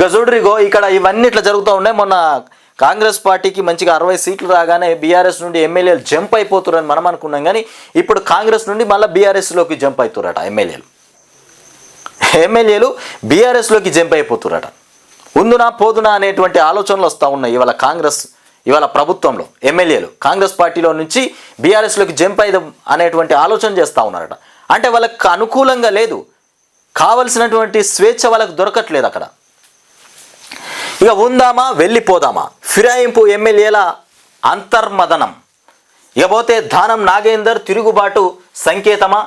ఇక చూడరిగో ఇక్కడ ఇవన్నీ ఇట్లా జరుగుతూ ఉన్నాయి. మొన్న కాంగ్రెస్ పార్టీకి మంచిగా అరవై సీట్లు రాగానే బీఆర్ఎస్ నుండి ఎమ్మెల్యేలు జంప్ అయిపోతున్నారని మనం అనుకున్నాం. కానీ ఇప్పుడు కాంగ్రెస్ నుండి మళ్ళీ బీఆర్ఎస్లోకి జంప్ అవుతున్నారట ఎమ్మెల్యేలు. ఎమ్మెల్యేలు బీఆర్ఎస్లోకి జంప్ అయిపోతున్నారట ఉందునా పోదునా అనేటువంటి ఆలోచనలు వస్తూ ఉన్నాయి ఇవాళ కాంగ్రెస్ ఇవాళ ప్రభుత్వంలో ఎమ్మెల్యేలు. కాంగ్రెస్ పార్టీలో నుంచి బీఆర్ఎస్లోకి జంప్ అయిదాం అనేటువంటి ఆలోచన చేస్తూ ఉన్నారట. అంటే వాళ్ళకి అనుకూలంగా లేదు. కావలసినటువంటి స్వేచ్ఛ వాళ్ళకు దొరకట్లేదు అక్కడ. ఇక ఉందామా వెళ్ళిపోదామా? ఫిరాయింపు ఎమ్మెల్యేల అంతర్మదనం. ఇకపోతే దానం నాగేందర్ తిరుగుబాటు సంకేతమా?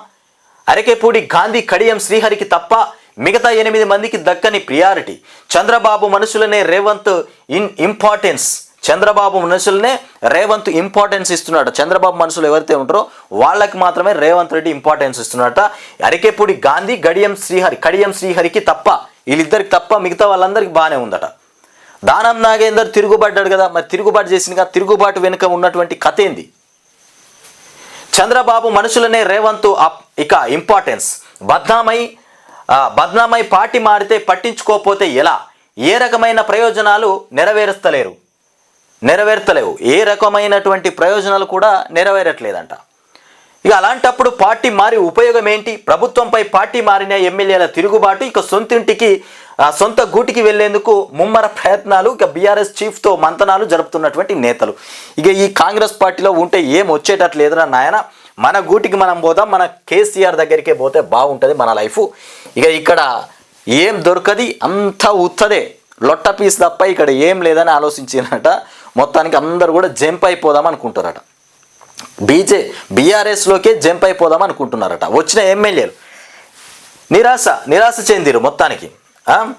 అరకెపూడి గాంధీ కడియం శ్రీహరికి తప్ప మిగతా ఎనిమిది మందికి దక్కని ప్రియారిటీ. చంద్రబాబు మనుషులనే రేవంత్ ఇన్ ఇంపార్టెన్స్. చంద్రబాబు మనుషులనే రేవంత్ ఇంపార్టెన్స్ ఇస్తున్నాడు చంద్రబాబు మనుషులు ఎవరైతే ఉంటారో వాళ్ళకి మాత్రమే రేవంత్ రెడ్డి ఇంపార్టెన్స్ ఇస్తున్నాడట. అరకేపూడి గాంధీ గడియం శ్రీహరి కడియం శ్రీహరికి తప్ప వీళ్ళిద్దరికి తప్ప మిగతా వాళ్ళందరికీ బాగానే ఉందట. దానం నాగేందర్ తిరుగుబడ్డాడు కదా మరి తిరుగుబాటు చేసిన తిరుగుబాటు వెనుక ఉన్నటువంటి కథ ఏంది? చంద్రబాబు మనుషులనే రేవంత్ అప్ ఇక ఇంపార్టెన్స్ బద్నామై బద్నామై పార్టీ మారితే పట్టించుకోకపోతే ఎలా? ఏ రకమైన ప్రయోజనాలు నెరవేరుస్తలేరు. నెరవేర్తలేవు. ఏ రకమైనటువంటి ప్రయోజనాలు కూడా నెరవేరట్లేదంట. ఇక అలాంటప్పుడు పార్టీ మారి ఉపయోగం ఏంటి? ప్రభుత్వంపై పార్టీ మారిన ఎమ్మెల్యేల తిరుగుబాటు ఇక సొంతింటికి సొంత గూటికి వెళ్ళేందుకు ముమ్మర ప్రయత్నాలు ఇక బీఆర్ఎస్ చీఫ్తో మంతనాలు జరుపుతున్నటువంటి నేతలు. ఇక ఈ కాంగ్రెస్ పార్టీలో ఉంటే ఏం వచ్చేటట్లేదురా నాయన? మన గూటికి మనం పోదాం మన కేసీఆర్ దగ్గరికే పోతే బాగుంటుంది మన లైఫ్. ఇక ఇక్కడ ఏం దొరకది అంతా ఉత్తదే. లొట్ట పీస్ తప్ప ఇక్కడ ఏం లేదని ఆలోచించినట. మొత్తానికి అందరూ కూడా జంప్ అయిపోదాం అనుకుంటారట బీజే బీఆర్ఎస్లోకే జంప్ అయిపోదాం అనుకుంటున్నారట. వచ్చిన ఎమ్మెల్యేలు. నిరాశ నిరాశ చెందిరు మొత్తానికి. Um,